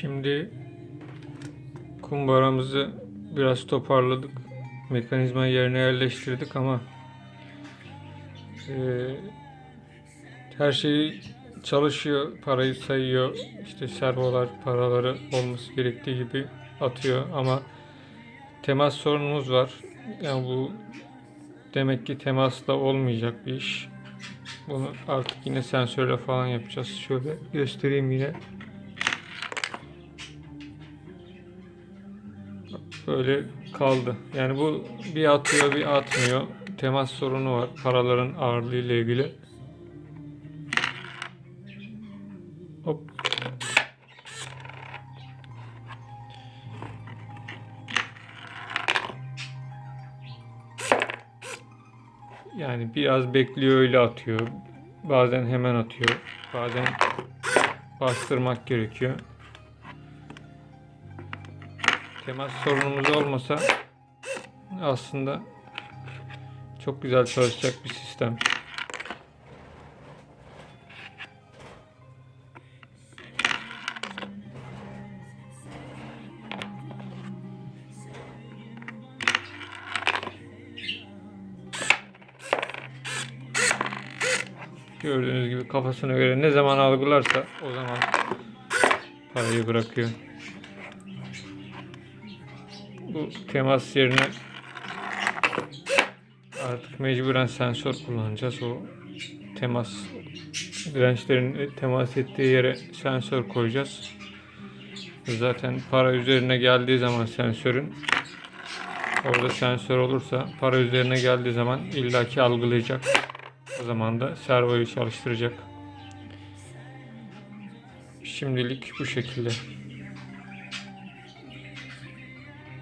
Şimdi kumbaramızı biraz toparladık. Mekanizma yerine yerleştirdik ama eee, her şey çalışıyor. Parayı sayıyor. İşte servolar paraları olması gerektiği gibi atıyor ama temas sorunumuz var. Yani bu demek ki temasla olmayacak bir iş. Bunu artık yine sensörle falan yapacağız. Şöyle göstereyim yine. Böyle kaldı. Yani bu bir atıyor bir atmıyor. Temas sorunu var. Paraların ağırlığı ile ilgili. Hop. Yani biraz bekliyor öyle atıyor. Bazen hemen atıyor. Bazen bastırmak gerekiyor. Temas sorunumuz olmasa aslında çok güzel çalışacak bir sistem. Gördüğünüz gibi kafasına göre ne zaman algılarsa o zaman parayı bırakıyor. Bu temas yerine artık mecburen sensör kullanacağız. O temas dirençlerin temas ettiği yere sensör koyacağız. Zaten para üzerine geldiği zaman sensörün orada sensör olursa para üzerine geldiği zaman illaki algılayacak. O zaman da servoyu çalıştıracak. Şimdilik bu şekilde.